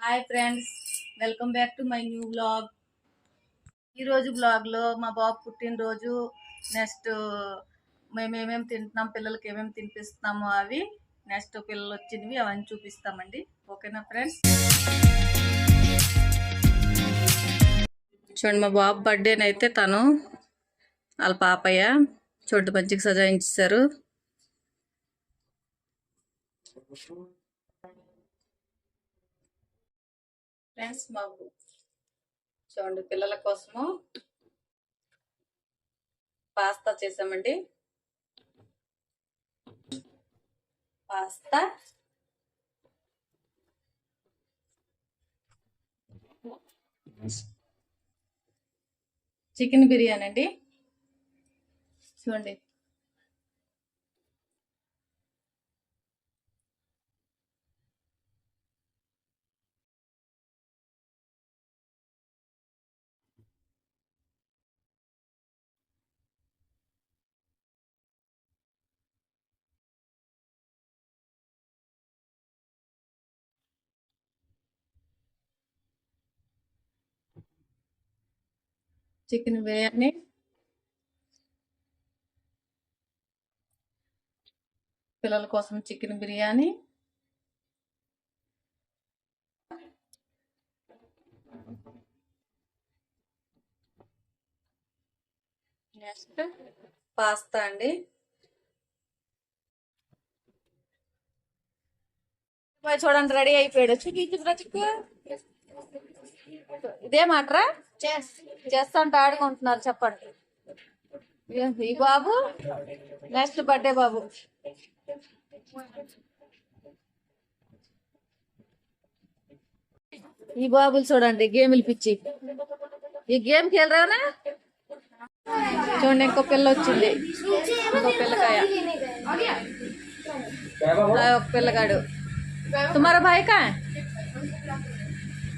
Hi friends welcome back to my new blog ఈరోజు బ్లాగ్లో మా బాబు పుట్టినరోజు నెక్స్ట్ మేమేమేమి తింటున్నాం పిల్లలకి ఏమేమి తినిపిస్తున్నామో అవి నెక్స్ట్ పిల్లలు వచ్చినవి అవన్నీ చూపిస్తామండి. ఓకేనా ఫ్రెండ్స్ చూడండి మా బాబు బర్త్డేనైతే తను వాళ్ళ పాపయ్య చోటు మంచిగా సజాయించారు ఫ్రెండ్స్ మాకు చూడండి పిల్లల కోసము పాస్తా చేసామండి. పాస్తా. చికెన్ బిర్యానీ అండి. చూడండి చికెన్ బిర్యానీ. పిల్లల కోసం చికెన్ బిర్యానీ. నెక్స్ట్ పాస్తా అండి. చూడండి రెడీ అయిపోయాడు. చూపించురా చిక్కు. ఇదే మాటరా? చెస్ అంటే ఆడుకుంటున్నారు చెప్పండి. ఈ బాబు? నెక్స్ట్ బర్త్డే బాబు. ఈ బాబులు చూడండి గేమ్లు పిచ్చి. ఈ గేమ్ కేలరావునా చూడండి ఇంకో పిల్ల వచ్చింది. ఇంకో పిల్లకాయ. ఒక పిల్లగాడు. తుమారా భాయ్ కా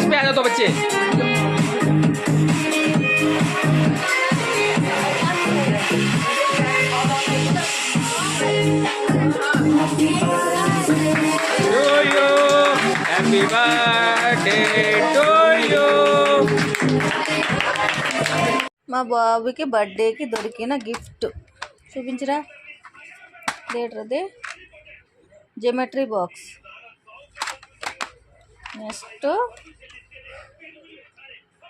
इसमें आ जाओ तो बच्चे మా బాబుకి బర్త్డేకి దొరికిన గిఫ్ట్ చూపించరా. లేటది geometry box next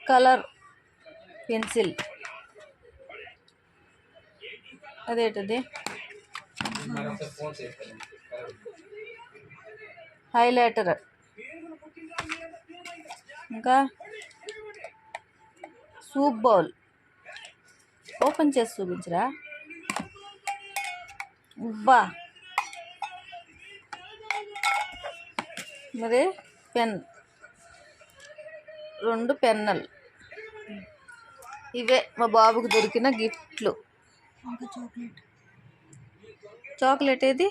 colour pencil అదేంటది? హైలైటర్ ఇంకా సూప్ బౌల్. ఓపెన్ చేసి చూపించరా. బా మరి పెన్. రెండు పెన్నలు. ఇవే మా బాబుకు దొరికిన గిఫ్ట్లు. చాక్లెట్. ఏది?